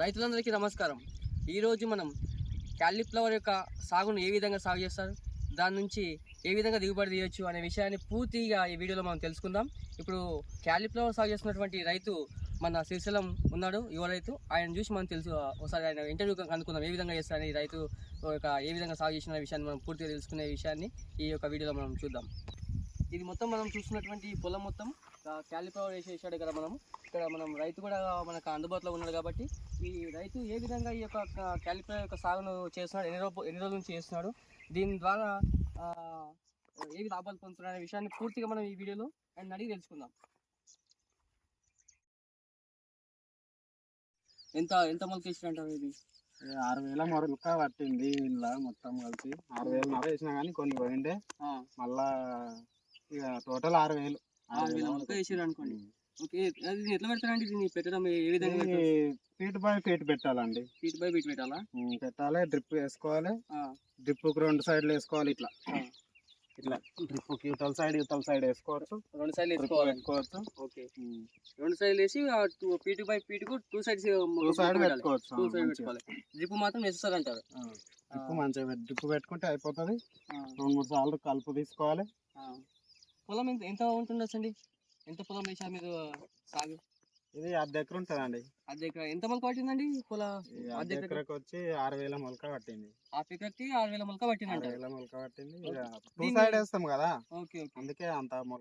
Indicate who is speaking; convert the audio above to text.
Speaker 1: రైతులందరికీ నమస్కారం. ఈరోజు మనం క్యాలీఫ్లవర్ యొక్క సాగును ఏ విధంగా సాగు చేస్తారు దాని నుంచి ఏ విధంగా దిగుబడి తీయొచ్చు అనే విషయాన్ని పూర్తిగా ఈ వీడియోలో మనం తెలుసుకుందాం. ఇప్పుడు క్యాలీఫ్లవర్ సాగు చేస్తున్నటువంటి రైతు మన శ్రీశైలం ఉన్నాడు యువ రైతు. ఆయన చూసి మనం తెలుసు ఒకసారి ఆయన ఇంటర్వ్యూ కనుక్కుందాం ఏ విధంగా చేస్తారని రైతు యొక్క ఏ విధంగా సాగు చేసిన విషయాన్ని మనం పూర్తిగా తెలుసుకునే విషయాన్ని ఈ యొక్క వీడియోలో మనం చూద్దాం. ఇది మొత్తం మనం చూస్తున్నటువంటి పొలం మొత్తం క్యాలిఫ్లవర్ వేసేసాడు ఇక్కడ మనం ఇక్కడ మనం రైతు కూడా మనకు అందుబాటులో ఉన్నాడు కాబట్టి ఈ రైతు ఏ విధంగా ఈ యొక్క క్యాలిఫ్లవర్ యొక్క సాగును చేస్తున్నాడు ఎన్ని రోజు ఎన్ని రోజుల నుంచి చేస్తున్నాడు దీని ద్వారా ఏవి లాభాలు పొందుతున్నాడు అనే విషయాన్ని పూర్తిగా మనం ఈ వీడియోలో ఆయన అడిగి తెలుసుకుందాం. ఎంత ఎంత మొలక వేసినట్టు ఇది?
Speaker 2: ఆరు వేల మొరలుక పట్టింది ఇలా మొత్తం కలిసి ఆరు వేలు నర వేసినా కానీ కొన్ని పోయిండే. మళ్ళా ఇక టోటల్ ఆరు వేలు.
Speaker 1: ఆరు వేల మొలక వేసారు అనుకోండి. ఓకే అది ఎట్లా పెడతారండి దీన్ని పెట్టడం ఏ విధంగా?
Speaker 2: ఫీట్ బై ఫీట్ పెట్టాలండి.
Speaker 1: ఫీట్ బై ఫీట్ పెట్టాలా?
Speaker 2: పెట్టాలి డ్రిప్ వేసుకోవాలి. డ్రిప్ రెండు సైడ్లు వేసుకోవాలి ఇట్లా. ఇట్లా డ్రిప్ యువతల సైడ్ యువతల సైడ్ వేసుకోవచ్చు.
Speaker 1: రెండు సైడ్లు
Speaker 2: డ్రిప్
Speaker 1: వేసుకోవాలి. ఓకే. రెండు సైడ్లు వేసి పీటు బై పీటుకు టూ సైడ్స్
Speaker 2: టూ సైడ్ పెట్టుకోవచ్చు.
Speaker 1: టూ
Speaker 2: ఆ,
Speaker 1: సైడ్
Speaker 2: మంచిగా.
Speaker 1: పెట్టుకోవాలి. డ్రిప్ మాత్రం నెసెసరీ అంటారు.
Speaker 2: డ్రిప్ మంచిగా డ్రిప్ పెట్టుకుంటే అయిపోతుంది. రెండు మూడు సార్లు కలుపు తీసుకోవాలి.
Speaker 1: పొలం ఎంత ఎంత ఉంటుండొచ్చండి? ఎంత పొలం వేసారు మీరు సాగు?
Speaker 2: ఇది అర్ధ ఎకర ఉంటుందండి.
Speaker 1: అర్ధ ఎకరా ఎంత మొలక పట్టిందండి పొల? అర్ధ
Speaker 2: అర్ధ
Speaker 1: ఎకర
Speaker 2: ఎకరకు వచ్చి ఆరు వేల మొలక పట్టింది.
Speaker 1: హాఫ్ ఎకర్కి ఆరు వేల మొలక పట్టింది
Speaker 2: ఆరు వేల మొలక పట్టింది. టూ సైడ్ వేస్తాం కదా.
Speaker 1: Okay okay.
Speaker 2: అందుకే అంత